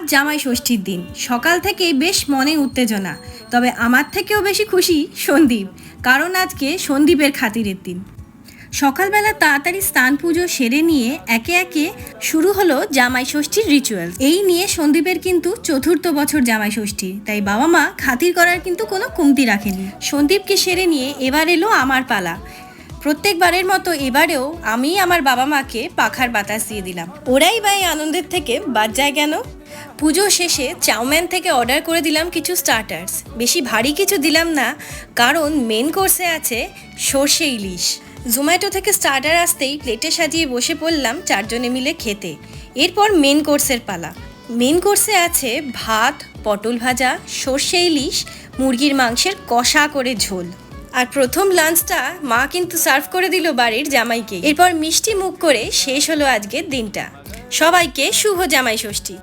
আজ জামাই ষষ্ঠীর দিন। সকাল থেকেই বেশ মনে উত্তেজনা। তবে আমার থেকেও বেশি খুশি সন্দীপ, কারণ আজকে সন্দীপের খাতিরের দিন। সকালবেলা তাড়াতাড়ি স্নান পুজো সেরে নিয়ে একে একে শুরু হলো জামাই ষষ্ঠীর রিচুয়াল এই নিয়ে সন্দীপের কিন্তু চতুর্থ বছর জামাই ষষ্ঠী, তাই বাবা মা খাতির করার কিন্তু কোনো কমতি রাখেনি। সন্দীপকে সেরে নিয়ে এবার এলো আমার পালা। প্রত্যেকবারের মতো এবারেও আমি আমার বাবা মাকে পাখার বাতাস দিয়ে দিলাম। ওরাই বা এই আনন্দের থেকে বাদ যায় কেন? পুজো শেষে চাউম্যান থেকে অর্ডার করে দিলাম কিছু স্টার্টার্স বেশি ভারী কিছু দিলাম না, কারণ মেন কোর্সে আছে সর্ষে ইলিশ। জোম্যাটো থেকে স্টার্টার আসতেই প্লেটে সাজিয়ে বসে পড়লাম চারজনে মিলে খেতে। এরপর মেন কোর্সের পালা। মেন কোর্সে আছে ভাত, পটল ভাজা, সর্ষে ইলিশ, মুরগির মাংসের কষা করে ঝোল। আর প্রথম লাঞ্চটা মা কিন্তু সার্ভ করে দিল বাড়ির জামাইকে। এরপর মিষ্টি মুখ করে শেষ হলো আজকের দিনটা। সবাইকে শুভ জামাই ষষ্ঠী।